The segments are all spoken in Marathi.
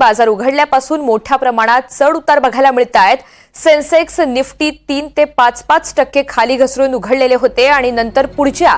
बाजार उघडल्यापासून मोठ्या प्रमाणात चढ उतार बघायला मिळत आहेत. सेन्सेक्स निफ्टी तीन ते पाच पाच टक्के खाली घसरून उघडलेले होते आणि नंतर पुढच्या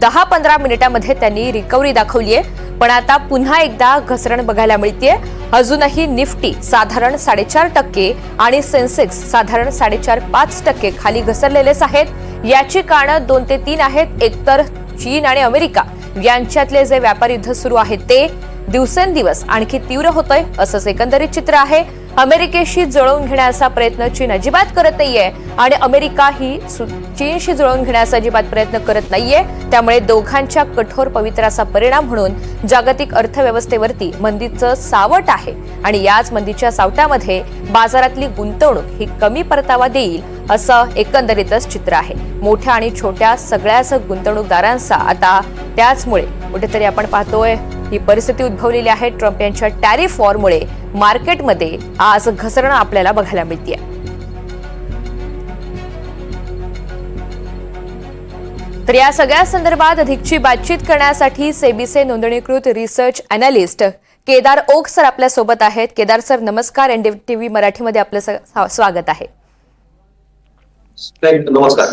दहा पंधरा मिनिटांमध्ये त्यांनी रिकव्हरी दाखवली आहे पण आता पुन्हा एकदा घसरण बघायला मिळतेय. अजूनही निफ्टी साधारण साडेचार टक्के आणि सेन्सेक्स साधारण साडेचार पाच टक्के खाली घसरलेलेच आहेत. याची कारणं दोन ते तीन आहेत. एकतर चीन आणि अमेरिका यांच्यातले जे व्यापार युद्ध सुरू आहे ते दिवसेंदिवस आणखी तीव्र होतंय असं एकंदरीत चित्र आहे. अमेरिकेशी जुळवून घेण्याचा प्रयत्न चीन अजिबात करत नाहीये आणि अमेरिका ही सु- चीनशी जुळवून घेण्याचा अजिबात प्रयत्न करत नाहीये. त्यामुळे दोघांच्या कठोर पवित्राचा परिणाम म्हणून जागतिक अर्थव्यवस्थेवरती मंदीचं सावट आहे आणि याच मंदीच्या सावटामध्ये बाजारातली गुंतवणूक ही कमी परतावा देईल असं एकंदरीतच चित्र आहे. मोठ्या आणि छोट्या सगळ्याच गुंतवणूकदारांचा आता त्याचमुळे कुठेतरी आपण पाहतोय ही परिस्थिती उद्भवलेली आहे. ट्रम्प यांच्या टॅरिफ वॉरमुळे मार्केटमध्ये आज घसरण आपल्याला बघायला मिळते तर या सगळ्या संदर्भात अधिकची बातचीत करण्यासाठी सेबीचे नोंदणीकृत research analyst Kedar Oak sir आपल्यासोबत आहेत. केदार सर नमस्कार. एनडी टीव्ही मराठीमध्ये आपलं स्वागत आहे. नमस्कार.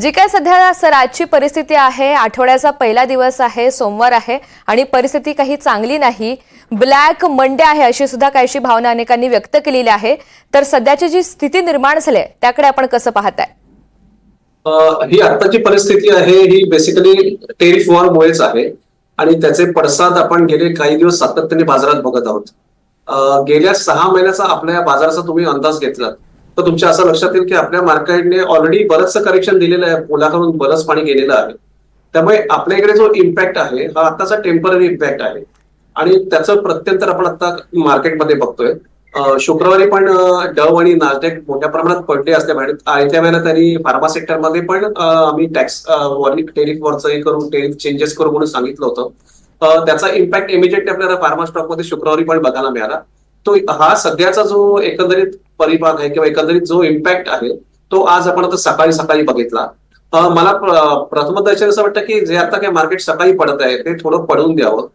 जी काय सध्या सर आजची परिस्थिती आहे आठवड्याचा पहिला दिवस आहे सोमवार आहे आणि परिस्थिती काही चांगली नाही. ब्लॅक मंडे आहे अशी सुद्धा काहीशी भावना अनेकांनी व्यक्त केलेली आहे. तर सध्याची जी स्थिती निर्माण झाली आहे त्याकडे आपण कसं पाहताय? ही आत्ताची परिस्थिती आहे ही बेसिकली टेरिफ वॉरमुळेच आहे. आणि त्याचे पडसाद आपण गेले काही दिवस सातत्याने बाजारात बघत आहोत. गेल्या सहा महिन्याचा आपल्या बाजाराचा तुम्ही अंदाज घेतला तर तुमच्या असं लक्षात येईल की आपल्या मार्केटने ऑलरेडी बरंचसं करेक्शन दिलेलं आहे. पोलाकडून बरंच पाणी गेलेलं आहे. त्यामुळे आपल्या इकडे जो इम्पॅक्ट आहे हा आत्ताचा टेंपररी इम्पॅक्ट आहे. आणि त्याचं प्रत्यंतर आपण आता मार्केटमध्ये बघतोय. शुक्रवारी पण डव आणि नासडेक मोठ्या प्रमाणात पडले असल्यामुळे आयत्या वेळेला त्यांनी फार्मा सेक्टरमध्ये पण आम्ही टॅक्स टेरिफ वरचं हे करून टेरिफ चेंजेस करू म्हणून सांगितलं होतं. त्याचा इम्पॅक्ट इमिजिएटली आपल्याला फार्मा स्टॉकमध्ये शुक्रवारी पण बघायला मिळाला. तो हा सध्याचा जो एकंदरीत परिभाग आहे किंवा एकंदरीत जो इम्पॅक्ट आहे तो आज आपण आता सकाळी सकाळी बघितला. मला प्र- प्रथमदर्शन असं वाटतं की जे आता काही मार्केट सकाळी पडत आहे ते थोडं पडून द्यावं.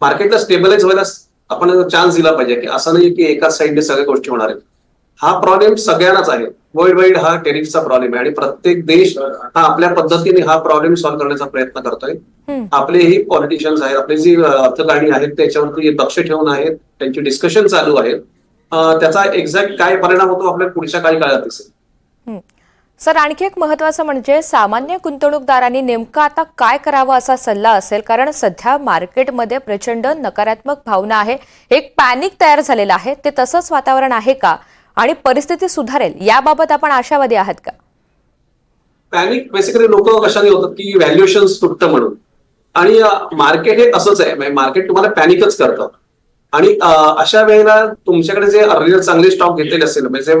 मार्केटला स्टेबलाइज व्हायला आपण चान्स दिला पाहिजे की असं नाही की एकाच साईडने सगळ्या गोष्टी होणार आहेत. हा प्रॉब्लेम सगळ्यांनाच आहे. वर्ल्ड वाईड हा टेरिफचा प्रॉब्लेम आहे आणि प्रत्येक देश हा आपल्या पद्धतीने हा प्रॉब्लेम सॉल्व्ह करण्याचा प्रयत्न करतोय. आपलेही पॉलिटिशियन्स आहेत आपले जी अर्थकारणी आहेत त्याच्यावरती लक्ष ठेवून आहेत त्यांची डिस्कशन चालू आहेत त्याचा एक्झॅक्ट काय परिणाम होतो आपल्याला पुढच्या काही काळात दिसेल. सर आणखी एक महत्वाचं म्हणजे सामान्य गुंतवणूकदारांनी नेमकं आता काय करावं असा सल्ला असेल? कारण सध्या मार्केटमध्ये प्रचंड नकारात्मक भावना आहे. एक पॅनिक तयार झालेलं आहे. ते तसंच वातावरण आहे का? आणि परिस्थिती सुधारेल याबाबत आपण आशावादी आहात का? पॅनिक बेसिकली लोक कशाने होतात की व्हॅल्युएशन तुटतं म्हणून. आणि मार्केट हे असंच आहे. म्हणजे मार्केट तुम्हाला पॅनिकच करतं. आणि अशा वेळेला तुमच्याकडे जे अर्लियर चांगले स्टॉक घेतलेले असतील म्हणजे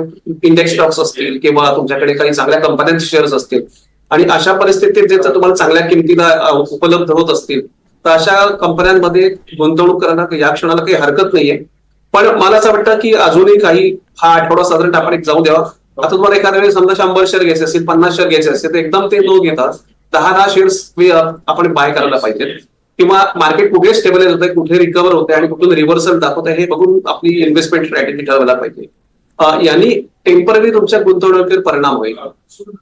इंडेक्स स्टॉक्स असतील किंवा तुमच्याकडे काही चांगल्या कंपन्यांचे शेअर्स असतील आणि अशा परिस्थितीत जे तुम्हाला चांगल्या किमतीला उपलब्ध होत असतील तर अशा कंपन्यांमध्ये गुंतवणूक करायला या क्षणाला काही हरकत नाहीये. पण मला असं वाटतं की अजूनही काही हा आठवडा साधारण आपण एक जाऊ द्यावा. आता तुम्हाला एखाद्या वेळेस समजा शंभर शेअर घ्यायचे असतील पन्नास शेअर घ्यायचे असतील तर एकदम ते न घेता दहा दहा शेअर्स आपण बाय करायला पाहिजे किंवा मार्केट कुठे स्टेबलाइज होतंय कुठे रिकव्हर होतंय आणि कुठून रिव्हर्सल दाखवत आहे हे बघून आपली इन्व्हेस्टमेंट स्ट्रॅटेजी ठरवायला पाहिजे. यांनी टेंपररी तुमच्या गुंतवणुकीवर परिणाम होईल.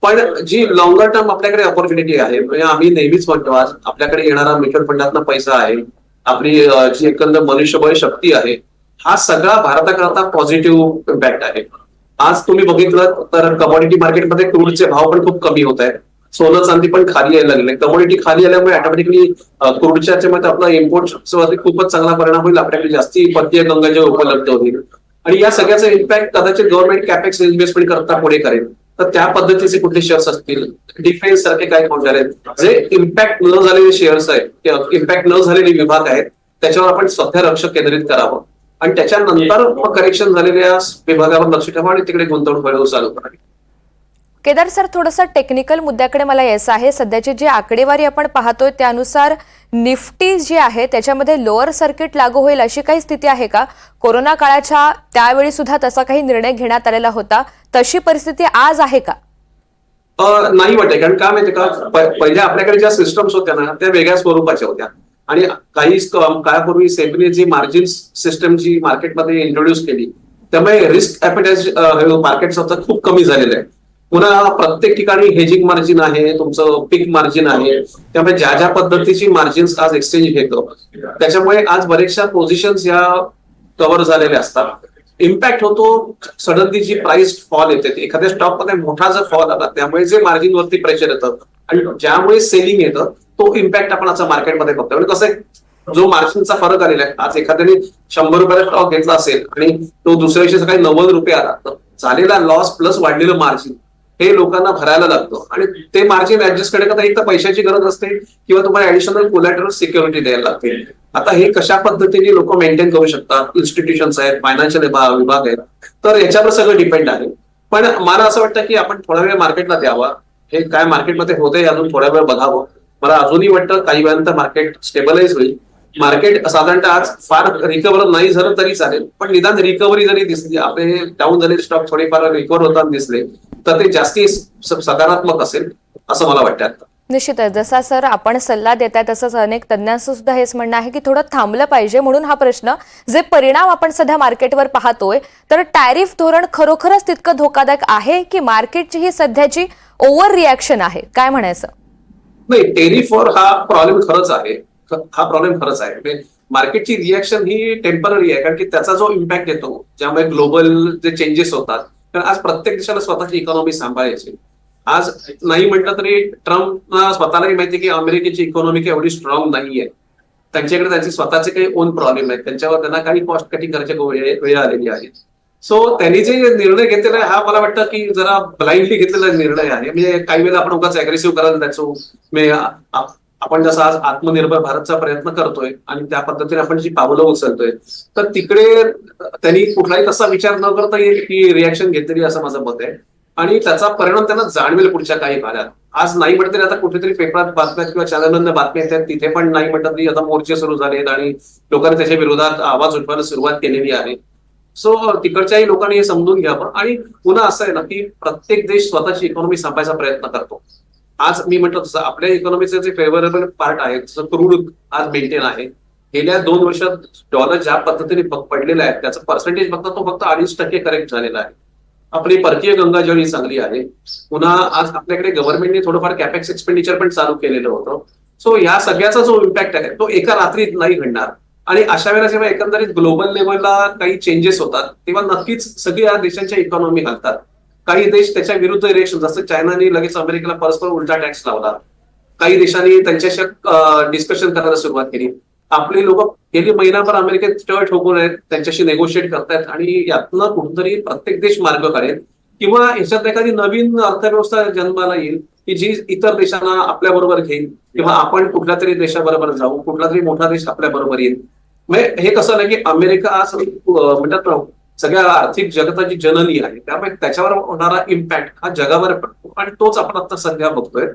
पण जी लॉंगर टर्म आपल्याकडे ऑपॉर्च्युनिटी आहे म्हणजे आम्ही नेहमीच म्हणतो आज आपल्याकडे येणारा म्युच्युअल फंडातला पैसा आहे. आपली जी एकंदर मनुष्यबळ शक्ती आहे हा सगळा भारताकरता पॉझिटिव्ह इम्पॅक्ट आहे. आज तुम्ही बघितलं तर कमोडिटी मार्केटमध्ये क्रूडचे भाव पण खूप कमी होत आहेत. सोनं चांदी पण खाली यायला लागले. कमोडिटी खाली आल्यामुळे ऑटोमॅटिकली क्रूडच्या याच्यामध्ये आपला इम्पोर्ट खूपच चांगला परिणाम होईल. आपल्याकडे जास्ती परकीय गंगाजळ उपलब्ध होतील. आणि या सगळ्याचा इम्पॅक्ट कदाचित गव्हर्नमेंट कॅपेक्स इन्व्हेस्टमेंट करता पुढे करेल. तर त्या पद्धतीचे कुठले शेअर्स असतील? डिफेन्स सारखे काय काउंटर आहेत जे इम्पॅक्ट न झालेले शेअर्स आहेत इम्पॅक्ट न झालेले विभाग आहेत त्याच्यावर आपण सध्या लक्ष केंद्रित करावं. आणि त्याच्यानंतर मग करेक्शन झालेल्या विभागावर लक्ष ठेवा आणि तिकडे गुंतवणूक वळवू चालू करावी केदार सर थोडंसं टेक्निकल मुद्द्याकडे मला यायचं आहे. सध्याची जी आकडेवारी आपण पाहतोय त्यानुसार निफ्टी जी आहे त्याच्यामध्ये लोअर सर्किट लागू होईल अशी काही स्थिती आहे का? कोरोना काळाच्या त्यावेळी सुद्धा तसा काही निर्णय घेण्यात आलेला होता. तशी परिस्थिती आज आहे का? नाही वाटत कारण काय माहितीये का? पहिल्या आपल्याकडे ज्या सिस्टम्स होत्या ना त्या वेगळ्या स्वरूपाच्या होत्या. आणि काही काळापूर्वी सेबीने जी मार्जिन सिस्टम जी मार्केटमध्ये इंट्रोड्यूस केली त्यामुळे रिस्क ऍपेटाइज मार्केट खूप कमी झालेलं आहे. पुन्हा प्रत्येक ठिकाणी हेजिंग मार्जिन आहे तुमचं पीक मार्जिन आहे. त्यामुळे ज्या ज्या पद्धतीची मार्जिन्स आज एक्सचेंज घेतो त्याच्यामुळे आज बरेचशा पोझिशन्स या कव्हर झालेल्या असतात. इम्पॅक्ट होतो सडनली जी प्राइस फॉल येते एखाद्या स्टॉकमध्ये मोठा जर फॉल आला त्यामुळे जे मार्जिन वरती प्रेशर येतं आणि ज्यामुळे सेलिंग येतं तो इम्पॅक्ट आपण आता मार्केटमध्ये बघतो म्हणजे कसं आहे जो मार्जिनचा फरक आलेला आहे आज एखाद्याने शंभर रुपयाला स्टॉक घेतला असेल आणि तो दुसऱ्या दिवशी सकाळी नव्वद रुपये आला तर झालेला लॉस प्लस वाढलेलं मार्जिन हे लोकांना भरायला लागतं. आणि ते मार्जिन ऍडजस्ट करण्याकरता एक तर पैशाची गरज असते किंवा तुम्हाला ऍडिशनल कोलॅटरल सिक्युरिटी द्यायला लागते. आता हे कशा पद्धतीने लोक मेंटेन करू शकतात? इन्स्टिट्यूशन्स आहेत फायनान्शियल विभाग आहेत. तर याच्यावर सगळं डिपेंड आहे. पण मला असं वाटतं की आपण थोडा वेळ मार्केटला द्यावा. हे काय मार्केटमध्ये होते अजून थोडा वेळ बघावं. मला अजूनही वाटतं काही वेळानंतर मार्केट स्टेबलाइज होईल. मार्केट साधारणतः आज फार रिकव्हर नाही झालं तरी चालेल पण निदान रिकव्हरी जरी दिसली आपले डाऊन झालेले स्टॉक थोडेफार रिकव्हर होताना दिसले तर ते जास्ती सकारात्मक असेल असं मला वाटतं आता. निश्चितच. जसा सर आपण सल्ला देत आहे तसंच अनेक तज्ज्ञांचं सुद्धा हेच म्हणणं आहे की थोडं थांबलं पाहिजे म्हणून हा प्रश्न जे परिणाम आपण सध्या मार्केटवर पाहतोय तर टॅरिफ धोरण खरोखरच तितकं धोकादायक आहे की मार्केटची ही सध्याची ओव्हर रिॲक्शन आहे? काय म्हणायचं? नाही टेरिफॉर हा प्रॉब्लेम खरंच आहे. हा प्रॉब्लेम खरंच आहे. म्हणजे मार्केटची रिॲक्शन ही टेंपररी आहे कारण की त्याचा जो इम्पॅक्ट येतो ज्यामुळे ग्लोबल जे चेंजेस होतात कारण आज प्रत्येक देशाला स्वतःची इकॉनॉमी सांभाळायची. आज नाही म्हटलं तरी ट्रम्पना स्वतःलाही माहिती की अमेरिकेची इकॉनॉमी काही एवढी स्ट्रॉंग नाहीये. त्यांच्याकडे त्यांचे स्वतःचे काही ओन प्रॉब्लेम आहेत. त्यांच्यावर त्यांना काही कॉस्ट कटिंग करायची वेळ वेळ आलेली आहे. सो त्यांनी जे निर्णय घेतलेला आहे हा मला वाटतं की जरा ब्लाइंडली घेतलेला निर्णय आहे. म्हणजे काही वेळेला आपण उगाच अग्रेसिव्ह करायला त्याचो म्हणजे, आपण जसं आज आत्मनिर्भर भारतचा प्रयत्न करतोय आणि त्या पद्धतीने आपण जी पावलं उचलतोय तर तिकडे त्यांनी कुठलाही तसा विचार न करता ही रिॲक्शन घेतलेली असं माझं मत आहे. आणि त्याचा परिणाम त्यांना जाणवेल पुढच्या काही काळात. आज नाही म्हटलं तरी आता कुठेतरी पेपरात बातम्या किंवा चॅनलमधल्या बातम्या येतात. तिथे पण नाही म्हटलं तरी आता मोर्चे सुरू झालेत आणि लोकांनी त्याच्या विरोधात आवाज उठवायला सुरुवात केलेली आहे. सो तिकडच्याही लोकांनी हे समजून घ्यावं आणि पुन्हा असं आहे ना की प्रत्येक देश स्वतःची इकॉनॉमी सांभायचा प्रयत्न करतो. आज मी म्हटलं तसं आपल्या इकॉनॉमीचे जे फेवरेबल पार्ट आहे जसं क्रूड आज मेंटेन आहे गेल्या दोन वर्षात डॉलर ज्या पद्धतीने पडलेला आहे त्याचा पर्सेंटेज बघता तो फक्त अडीच टक्के करेक्ट झालेला आहे. आपली परकीय गंगा जळी चांगली आहे. पुन्हा आज आपल्याकडे गव्हर्नमेंटने थोडंफार कॅपेक्स एक्सपेंडिचर पण चालू केलेलं होतं. सो ह्या सगळ्याचा जो इम्पॅक्ट आहे तो एका रात्रीत नाही घडणार. आणि अशा वेळेला जेव्हा एकंदरीत ग्लोबल लेवलला काही चेंजेस होतात तेव्हा नक्कीच सगळ्या देशांच्या इकॉनॉमी घालतात काही देश त्याच्या विरुद्ध रिएक्शन जसं चायनाने लगेच अमेरिकेला परस्पर उलटा टॅक्स लावला. काही देशांनी त्यांच्याशी डिस्कशन करायला सुरुवात केली. आपले लोक गेली महिनाभर अमेरिकेत स्टळ ठोकून आहेत त्यांच्याशी नेगोशिएट करतायत आणि यातनं कुठेतरी प्रत्येक देश मार्ग काढेल. किंवा ह्याच्यात एखादी नवीन अर्थव्यवस्था जन्माला येईल की जी इतर देशांना आपल्या बरोबर घेईल. किंवा आपण कुठल्या तरी देशाबरोबर जाऊ कुठला तरी मोठा देश आपल्या बरोबर येईल. म्हणजे हे कसं नाही की अमेरिका आज म्हणतात ना सगळ्या आर्थिक जगताची जननी आहे. त्यामुळे त्याच्यावर होणारा इम्पॅक्ट हा जगावर पडतो आणि तोच आपण आता सध्या बघतोय.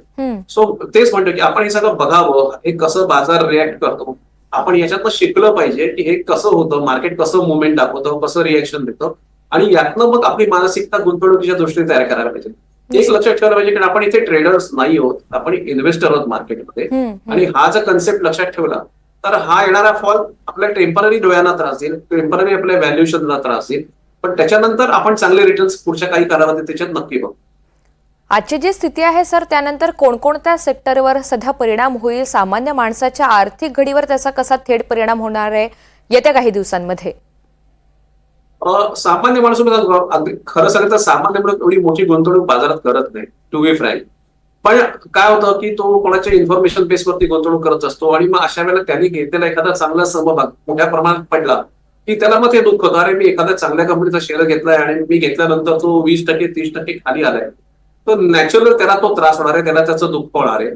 सो तेच म्हणतो की आपण हे सगळं बघावं हे कसं बाजार रिॲक्ट करतो. आपण याच्यातनं शिकलं पाहिजे की हे कसं होतं मार्केट कसं मुवमेंट दाखवतं कसं रिॲक्शन देतं. आणि यातनं मग आपली मानसिकता गुंतवणुकीच्या दृष्टीने तयार करायला पाहिजे. एक लक्षात ठेवायला पाहिजे कारण आपण इथे ट्रेडर्स नाही आहोत आपण इन्व्हेस्टर आहोत मार्केटमध्ये. आणि हा जर कन्सेप्ट लक्षात ठेवला तर हा येणारा फॉल आपल्या टेंपररी डोळ्यांना त्रास देईल टेंपररी आपल्या व्हॅल्युएशनला त्रास देईल. पण त्याच्यानंतर आपण चांगले रिटर्न्स पुढच्या काही कालावधीत त्याच्यात नक्की बघू. आजची जी स्थिती आहे सर त्यानंतर कोणकोणत्या सेक्टरवर सध्या परिणाम होईल? सामान्य माणसाच्या आर्थिक घडीवर त्याचा कसा थेट परिणाम होणार आहे? येत्या काही दिवसांमध्ये. सामान्य माणूस अगदी खरं सांगितलं सामान्य माणूस एवढी मोठी गुंतवणूक बाजारात करत नाही. To way frank. पण काय होतं की तो कोणाच्या इन्फॉर्मेशन बेसवरती गुंतवणूक करत असतो आणि मग अशा वेळेला त्यांनी घेतलेला एखादा चांगला समभाग मोठ्या प्रमाणात पडला की त्याला मग ते दुःख होतं. अरे मी एखाद्या चांगल्या कंपनीचा शेअर घेतलाय आणि मी घेतल्यानंतर तो वीस टक्के तीस टक्के खाली आलाय. तर नॅचरल त्याला तो त्रास होणार आहे त्याला त्याचं दुःख होणार आहे.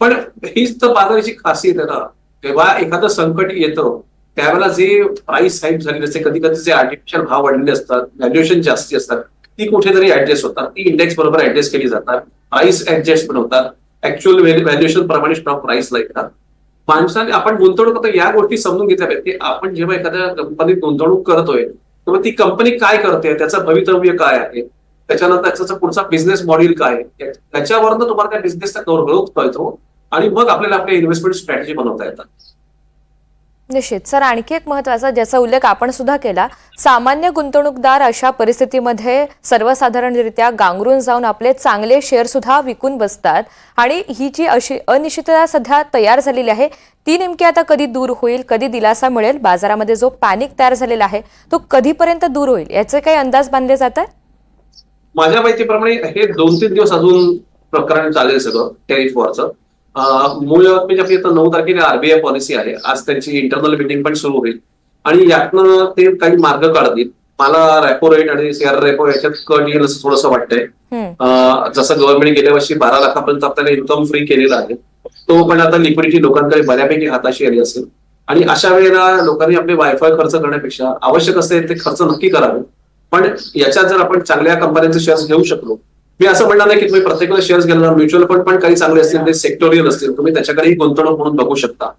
पण हीच तर बाजाराची खासियत आहे ना. जेव्हा एखादं संकट येतं त्यावेळेला जे प्राइस हाईप झालेली असते कधी कधी जे आर्टिफिशियल भाव वाढलेले असतात व्हॅल्युएशन जास्ती असतात ती कुठेतरी ऍडजस्ट होतात. ती इंडेक्स बरोबर ऍडजस्ट केली जातात. प्राइस ऍडजस्टमेंट होतात ऍक्च्युअल व्हॅल्युएशन प्रमाणे स्टॉक प्राइसला येतात. माणसाने आपण गुंतवणूक करतो या गोष्टी समजून घेतल्या पाहिजे. आपण जेव्हा एखाद्या कंपनीत गुंतवणूक करतोय तेव्हा ती कंपनी काय करते? त्याचं भवितव्य काय आहे? त्याच्यानंतर त्याचा पुढचा बिझनेस मॉडेल काय आहे? त्याच्यावरनं तुम्हाला त्या बिझनेसचा गौरव कळतो आणि मग आपल्याला आपल्या इन्व्हेस्टमेंट स्ट्रॅटेजी बनवता येतात. निश्चित. सर आणखी एक महत्त्वाचा ज्याचा उल्लेख आपण सुद्धा केला सामान्य गुंतवणूकदार अशा परिस्थितीमध्ये सर्वसाधारणरित्या गांगरून जाऊन आपले चांगले शेअर सुद्धा विकून बसतात आणि ही जी अशी अनिश्चितता सध्या तयार झालेली आहे ती नेमकी आता कधी दूर होईल कधी दिलासा मिळेल? बाजारामध्ये जो पॅनिक तयार झालेला आहे तो कधीपर्यंत दूर होईल? याचे काही अंदाज बांधले जातात माझ्या माहितीप्रमाणे हे दोन तीन दिवस अजून प्रकरण चालेल सगळं टेरिफ वॉरचं. मूळ म्हणजे आपली आता नऊ तारखेला आरबीआय पॉलिसी आहे. आज त्यांची इंटरनल मिटिंग पण सुरू होईल. आणि यातनं ते काही मार्ग काढतील. मला रेपो रेट आणि शेअर रेपो याच्यात कट येईल असं थोडंसं वाटतंय. जसं गव्हर्नमेंट गेल्या वर्षी बारा लाखापर्यंत आपल्याला इन्कम फ्री केलेला आहे तो पण आता लिक्विडिटी लोकांकडे बऱ्यापैकी हाताशी आली असेल. आणि अशा वेळेला लोकांनी आपले वायफाय खर्च करण्यापेक्षा आवश्यक असेल ते खर्च नक्की करावे. पण याच्यात जर आपण चांगल्या कंपन्यांचे शेअर्स घेऊ शकलो मी असं म्हणणार नाही की तुम्ही प्रत्येकाला शेअर्स घेणार म्युच्युअल फंड पण काही चांगले असतील ते सेक्टोरियल असतील. तुम्ही त्याच्याकडेही गुंतवणूक म्हणून बघू शकता.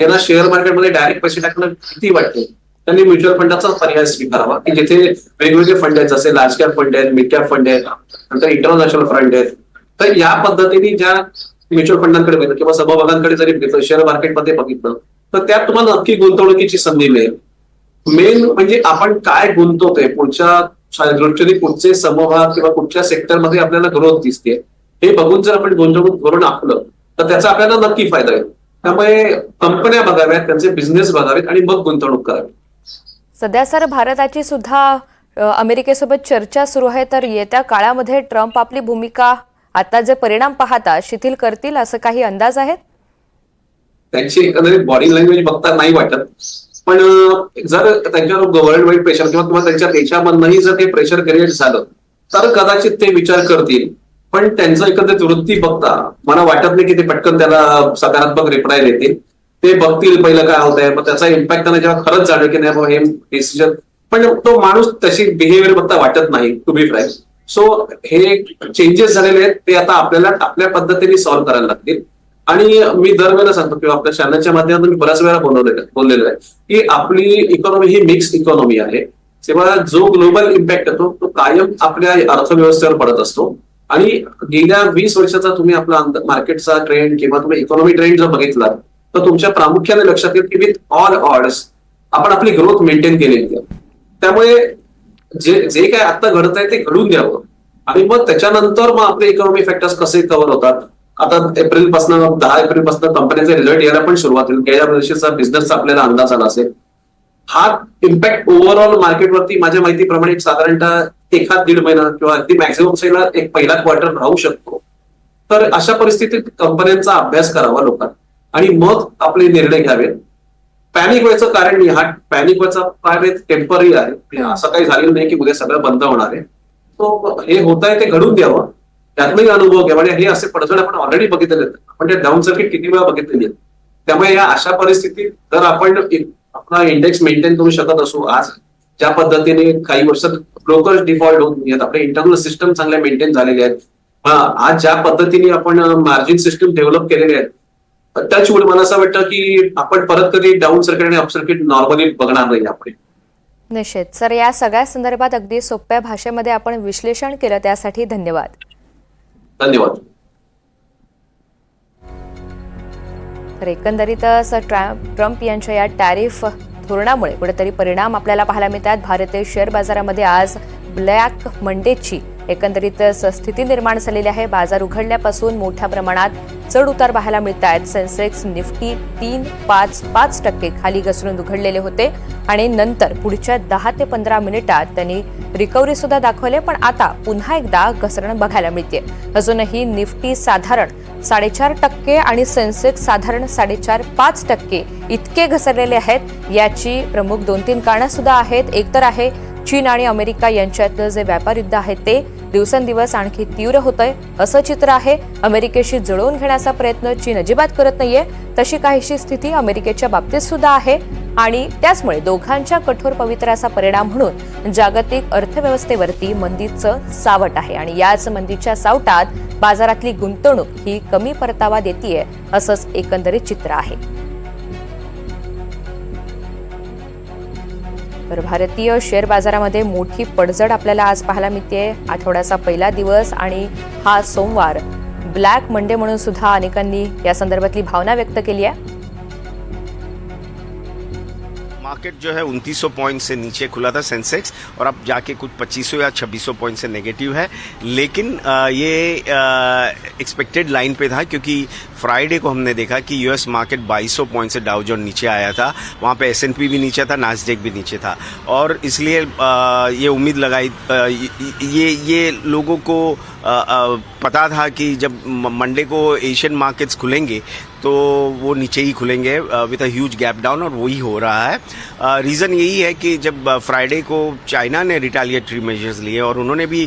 त्यांना शेअर मार्केटमध्ये डायरेक्ट पैसे टाकणं किती वाटते. त्यांनी म्युच्युअल फंडाचा पर्याय स्वीकारावा की जिथे वेगवेगळे फंड आहेत जसे लार्ज कॅप फंड आहेत मिड कॅप फंड आहेत नंतर इंटरनॅशनल फंड आहेत. तर या पद्धतीने ज्या म्युच्युअल फंडांकडे बघितलं किंवा समभागांकडे जरी बघितलं शेअर मार्केटमध्ये बघितलं तर त्यात तुम्हाला नक्की गुंतवणुकीची संधी मिळेल. मेन म्हणजे आपण काय गुंतवतोय पुढच्या दृष्टीने कुठचे समभाग किंवा कुठच्या सेक्टरमध्ये आपल्याला ग्रोथ दिसते हे बघून जर आपण गुंतवणूक धोरण आखलं तर त्याचा आपल्याला नक्की फायदा होईल. त्यामुळे कंपन्या बघाव्यात त्यांचे बिझनेस बघावेत आणि मग गुंतवणूक करावी. सध्या सर भारताची सुद्धा अमेरिकेसोबत चर्चा सुरू आहे तर येत्या काळामध्ये ट्रम्प आपली भूमिका आता जे परिणाम पाहता शिथिल करतील असं काही अंदाज आहेत? त्यांची एकंदरीत बॉडी लँग्वेज बघता नाही वाटत. पण जर त्यांच्यावर वर्ल्ड वाईड प्रेशर किंवा किंवा त्यांच्या देशामधनंही जर ते प्रेशर क्रिएट झालं तर कदाचित ते विचार करतील. पण त्यांचं एकंदरीत वृत्ती बघता मला वाटत नाही की ते पटकन त्याला सकारात्मक रिप्लाय देतील. ते बघतील पहिलं काय होतंय मग त्याचा इम्पॅक्ट त्यांना जेव्हा खरंच जाणवेल की नाही हे डिसिजन पण तो माणूस तशी बिहेवियर बघता वाटत नाही टू बी फ्रँक सो हे चेंजेस झालेले आहेत ते आता आपल्याला आपल्या पद्धतीने सॉल्व्ह करायला लागतील. आणि मी दरवेळेला सांगतो किंवा आपल्या चॅनलच्या माध्यमातून मी बऱ्याच वेळा बोलवलेलं बोललेलं आहे की आपली इकॉनॉमी ही मिक्स इकॉनॉमी आहे. तेव्हा जो ग्लोबल इम्पॅक्ट येतो तो कायम आपल्या अर्थव्यवस्थेवर पडत असतो. आणि गेल्या वीस वर्षाचा तुम्ही आपला मार्केटचा ट्रेंड किंवा तुम्ही इकॉनॉमी ट्रेंड जर बघितला तर तुमच्या प्रामुख्याने लक्षात येईल की विथ ऑल ऑर्डर्स आपण आपली ग्रोथ मेंटेन केलेली आहे. त्यामुळे जे जे काय आता घडत आहे ते घडून द्यावं. आणि मग त्याच्यानंतर मग आपले इकॉनॉमी फॅक्टर्स कसे कव्हर होतात आता एप्रिलपासून दहा एप्रिलपासून कंपन्यांचे रिझल्ट यायला पण सुरुवात होईल. गेल्या वर्षीचा बिझनेसचा आपल्याला अंदाज आला असेल. हा इम्पॅक्ट ओव्हरऑल मार्केटवरती माझ्या माहितीप्रमाणे साधारणतः एखाद दीड महिना किंवा अगदी मॅक्झिमम साईडला एक पहिला क्वार्टर राहू शकतो. तर अशा परिस्थितीत कंपन्यांचा अभ्यास करावा लोकांना. आणि मग आपले निर्णय घ्यावेत पॅनिक व्हायचं कारण नाही हा पॅनिक व्हायचा कारण टेंपररी आहे. असं काही झालेलं नाही की उद्या सगळं बंद होणार आहे. तो हे होत आहे ते घडून द्यावं. त्यातनंही अनुभव घ्या म्हणजे हे असे पडझड आपण ऑलरेडी बघितलेले आहेत. आपण ते डाऊन सर्किट किती वेळा बघितलेली आहेत. त्यामुळे या अशा परिस्थितीत जर आपण आपला इंडेक्स मेंटेन करू शकत असू आज ज्या पद्धतीने काही वर्षात ब्रोकर डिफॉल्ट होऊन नाहीत आपले इंटरनल सिस्टम चांगल्या मेंटेन झालेले आहेत. हा, आज ज्या पद्धतीने आपण मार्जिन सिस्टम डेव्हलप केलेले आहेत टच मला असं वाटतं की आपण परत कधी डाऊन सर्किट आणि अप सर्किट नॉर्मली बघणार नाही आपण निश्चित. सर या सगळ्या संदर्भात अगदी सोप्या भाषेमध्ये आपण विश्लेषण केलं त्यासाठी धन्यवाद. धन्यवाद. तर एकंदरीतच ट्रम्प यांच्या या टॅरिफ धोरणामुळे कुठेतरी परिणाम आपल्याला पाहायला मिळतात. भारतीय शेअर बाजारामध्ये आज ब्लॅक मंडेची एकंदरीत स्थिती निर्माण झालेली आहे. बाजार उघडल्यापासून मोठ्या प्रमाणात चढ उतार पाहायला मिळत आहेत सेन्सेक्स निफ्टी तीन पाच पाच टक्के खाली घसरून उघडलेले होते आणि नंतर पुढच्या दहा ते पंधरा मिनिटात त्यांनी रिकव्हरी सुद्धा दाखवले पण आता पुन्हा एकदा घसरण बघायला मिळते अजूनही निफ्टी साधारण साडेचार टक्के आणि सेन्सेक्स साधारण साडेचार पाच टक्के इतके घसरलेले आहेत. याची प्रमुख दोन तीन कारणं सुद्धा आहेत. एक तर आहे चीन आणि अमेरिका यांच्यातलं जे व्यापार युद्ध आहे ते दिवसेंदिवस आणखी तीव्र होतंय. असं चित्र आहे. अमेरिकेशी जुळवून घेण्याचा प्रयत्न चीन अजिबात करत नाहीये. तशी काहीशी स्थिती अमेरिकेच्या बाबतीत सुद्धा आहे. आणि त्याचमुळे दोघांच्या कठोर पवित्र्याचा परिणाम म्हणून जागतिक अर्थव्यवस्थेवरती मंदीचं सावट आहे. आणि याच मंदीच्या सावटात बाजारातली गुंतवणूक ही कमी परतावा देतीये असंच एकंदरीत चित्र आहे. तर भारतीय शेअर बाजारामध्ये मोठी पडझड आपल्याला आज पाहायला मिळते. आठवड्याचा पहिला दिवस आणि हा सोमवार ब्लॅक मंडे म्हणून सुद्धा अनेकांनी या संदर्भातली भावना व्यक्त केली आहे. मार्केट जो है 2900 पॉइंट से नीचे खुला था सेंसेक्स और अब जाके कुछ 2500 या 2600 पॉइंट से नेगेटिव है। लेकिन अ, ये एक्सपेक्टेड लाइन पे था क्योंकि फ्राइडे को हमने देखा कि यूएस मार्केट 2200 पॉइंट से डाउ जोन नीचे आया था। वहाँ पे एसएनपी भी नीचे था नास्डेक भी नीचे था। और इसलिए अ, ये उम्मीद लगाई ये ये लोगों को पता था कि जब मंडे को एशियन मार्केट्स खुलेंगे तो वो नीचे ही खुलेंगे with a huge gap down और वही हो रहा है। रीज़न यही है कि जब फ्राइडे को चाइना ने रिटालिएटरी मेजर्स लिए और उन्होंने भी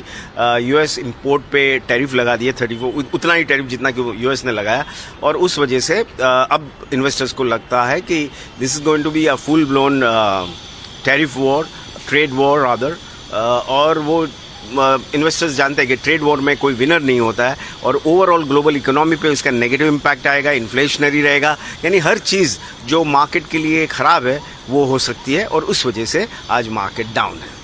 यूएस इंपोर्ट पे टैरिफ लगा दिए थर्टी फोर उतना ही टैरिफ जितना कि यूएस ने लगाया। और उस वजह से अब इन्वेस्टर्स को लगता है कि this is going to be a full blown tariff war trade war rather और वो इन्वेस्टर्स जानते हैं कि ट्रेड वॉर में कोई विनर नहीं होता है और ओवरऑल ग्लोबल इकोनॉमी पे उसका नेगेटिव इम्पैक्ट आएगा इन्फ्लेशनरी रहेगा। यानी हर चीज़ जो मार्केट के लिए खराब है, वो हो सकती है और उस वजह से आज मार्केट डाउन है।